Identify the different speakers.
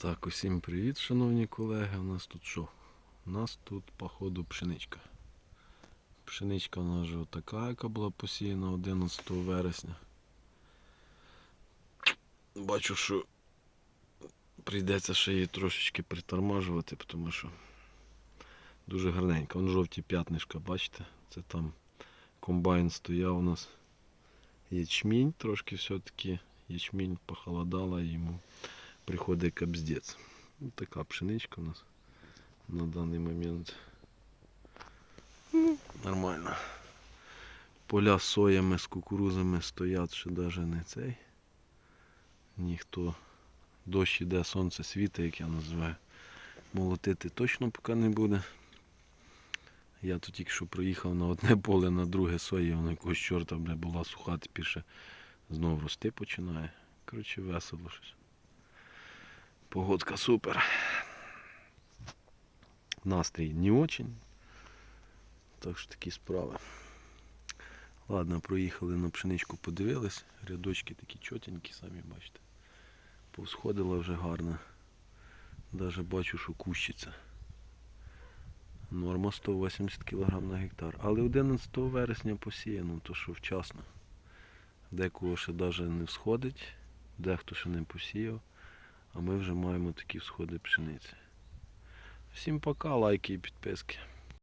Speaker 1: Так, усім привіт, шановні колеги. У нас тут що? У нас тут, походу, пшеничка. Пшеничка у нас вже така, яка була посіяна 11 вересня. Бачу, що прийдеться ще її трошечки притормажувати, тому що дуже гарненька. Вон жовті п'ятнишка, бачите? Це там комбайн стояв у нас. Ячмінь трошки все-таки. Ячмінь похолодала йому приходить кобздець. Ну, така пшеничка у нас на даний момент. Ну, нормально. Поля з соями, з кукурузами стоять, ще навіть не цей. Ніхто. Дощ іде, сонце світить, як я називаю. Молотити точно поки не буде. Я тут тільки що проїхав на одне поле, на друге сої, воно якогось чорта бля, була суха, тепер ще знову рости починає. Коротше, весело щось. Погодка супер. Настрій не очень. Так що такі справи. Ладно, проїхали на пшеничку, подивились. Рядочки такі чотенькі, самі бачите. Повсходила вже гарно. Даже бачу, що кущиться. Норма 180 кг на гектар. Але 11 вересня посіяно, то що вчасно. Декого ще навіть не всходить, дехто ще не посіяв. А ми вже маємо такі всходи пшениці. Всім пока, лайки і підписки.